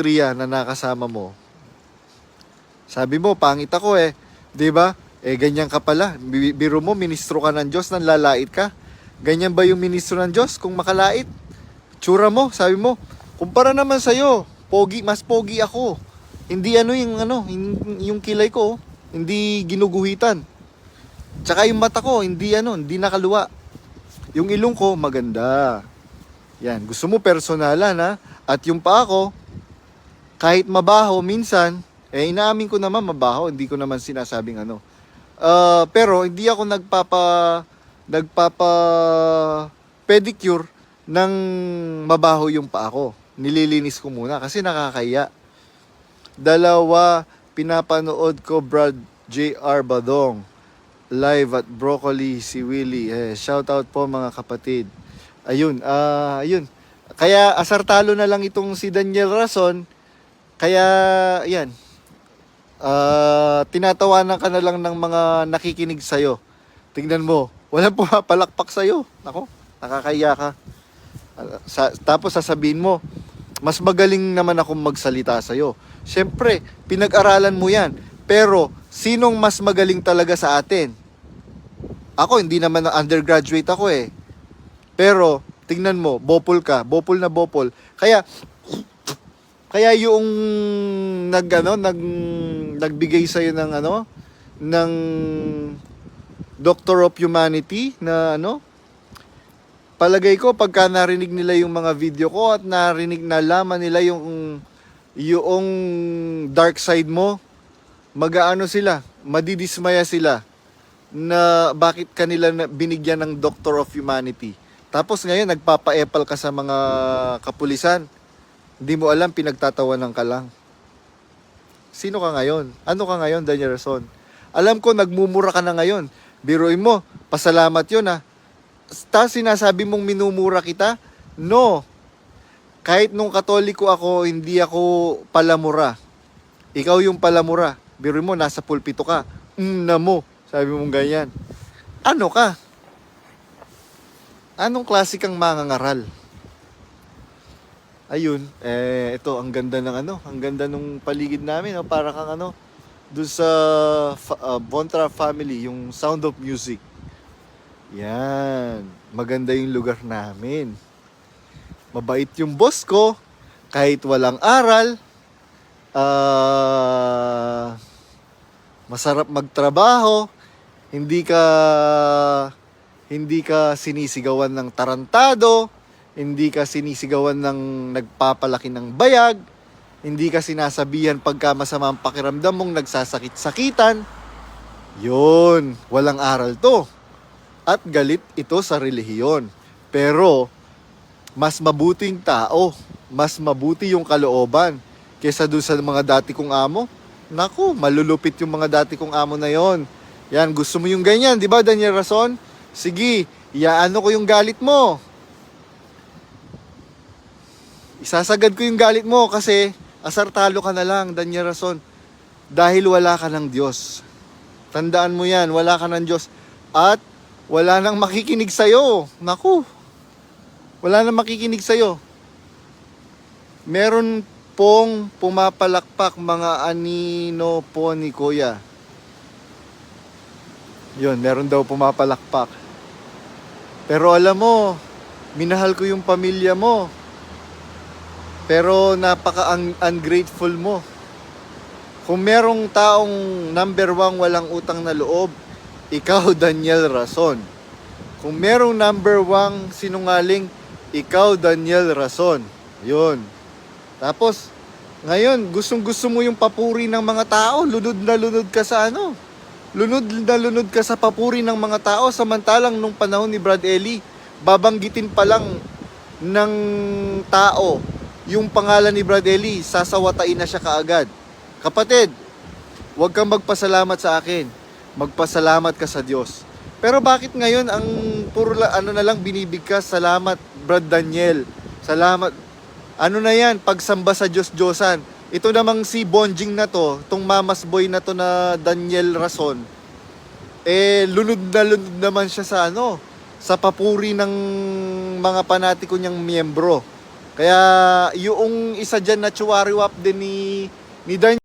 Tria na nakasama mo. Sabi mo, pangit ako eh. 'Di ba? Eh, ganyan ka pala. Bi- Biro mo, ministro ka ng Diyos, nang lalait ka. Ganyan ba yung ministro ng Diyos kung makalait? Tsura mo, sabi mo, kumpara naman sa'yo, pogi, mas pogi ako. Hindi ano yung ano, yung, yung kilay ko, oh. hindi ginuguhitan. Tsaka yung mata ko, hindi ano, hindi nakaluwa. Yung ilong ko, maganda. Yan, gusto mo personalan ha? At yung pa ako, kahit mabaho minsan, eh inaamin ko naman mabaho, hindi ko naman sinasabing ano. Ah, pero hindi ako nagpapa nagpapa pedicure ng mabaho yung pa ako. Nililinis ko muna kasi nakakaya. Dalawa, pinapanood ko Brad JR Badong live at Broccoli si Willie. Eh, shout out po mga kapatid. Ayun, ah, ayun. Kaya asar talo na lang itong si Daniel Rason. Kaya yan. Ah, tinatawanan ka na lang ng mga nakikinig sa'yo. Tingnan mo, walang pumapalakpak sa'yo. Nako, nakakaya ka. Ah, Sa, tapos sasabihin mo, mas magaling naman akong magsalita sa'yo. Siyempre, pinag-aralan mo yan. Pero, sinong mas magaling talaga sa atin? Ako, hindi naman na undergraduate ako eh. Pero, tingnan mo, bopol ka, bopol na bopol. Kaya, kaya yung nag ano, nag nagbigay sa ng ano ng Doctor of Humanity na ano palagay ko pagka narinig nila yung mga video ko at narinig nalaman nila yung yung dark side mo magaano sila madidismaya sila na bakit kanila binigyan ng Doctor of Humanity. Tapos ngayon nagpapa-epal ka sa mga kapulisan hindi mo alam, pinagtatawanan ka lang. Sino ka ngayon? Ano ka ngayon, Daniel Rason? Alam ko, nagmumura ka na ngayon. Biruin mo, pasalamat yun ha. Ta sinasabi mong minumura kita? No. Kahit nung katoliko ako, hindi ako palamura. Ikaw yung palamura. Biruin mo, nasa pulpito ka. Mm, na mo. Sabi mong ganyan. Ano ka? Anong klase kang mangangaral? Ayun, eh, ito, ang ganda ng ano, ang ganda nung paligid namin, no? para kang ano, doon sa fa- uh, Bontra family, yung Sound of Music. Yan, maganda yung lugar namin. Mabait yung boss ko, kahit walang aral, ah, masarap magtrabaho, hindi ka hindi ka sinisigawan ng tarantado, hindi ka sinisigawan ng nagpapalaki ng bayag, hindi ka sinasabihan pagka masama ang pakiramdam mong nagsasakit-sakitan. Yun, walang aral to. At galit ito sa relihiyon. Pero, mas mabuting tao, mas mabuti yung kalooban kesa doon sa mga dati kong amo. Naku, malulupit yung mga dati kong amo na yon. Yan, gusto mo yung ganyan, di ba Daniel Rason? Sige, iyaano ko yung galit mo. Isasagad ko yung galit mo kasi asar talo ka na lang, Daniel Rason. Dahil wala ka ng Diyos. Tandaan mo yan, wala ka ng Diyos. At wala nang makikinig sa'yo. Naku, wala nang makikinig sa'yo. Meron pong pumapalakpak mga anino po ni Kuya. Yun, meron daw pumapalakpak. Pero alam mo, minahal ko yung pamilya mo. Pero napaka-ungrateful mo. Kung merong taong number one walang utang na loob, ikaw Daniel Rason. Kung merong number one sinungaling, ikaw Daniel Rason. Yun. Tapos, ngayon, gustong gusto mo yung papuri ng mga tao, lunod na lunod ka sa ano? Lunod na lunod ka sa papuri ng mga tao, samantalang nung panahon ni Brad Ellie, babanggitin pa lang ng tao yung pangalan ni Brad Ellie, sasawatain na siya kaagad. Kapatid, huwag kang magpasalamat sa akin. Magpasalamat ka sa Diyos. Pero bakit ngayon ang puro ano na lang binibigkas? Salamat, Brad Daniel. Salamat. Ano na yan? Pagsamba sa Diyos Diyosan. Ito namang si Bonjing na to, tong mamas boy na to na Daniel Rason. Eh, lunod na lunod naman siya sa ano, sa papuri ng mga panatiko niyang miyembro. Kaya yung isa dyan na chuwariwap din ni ni Darn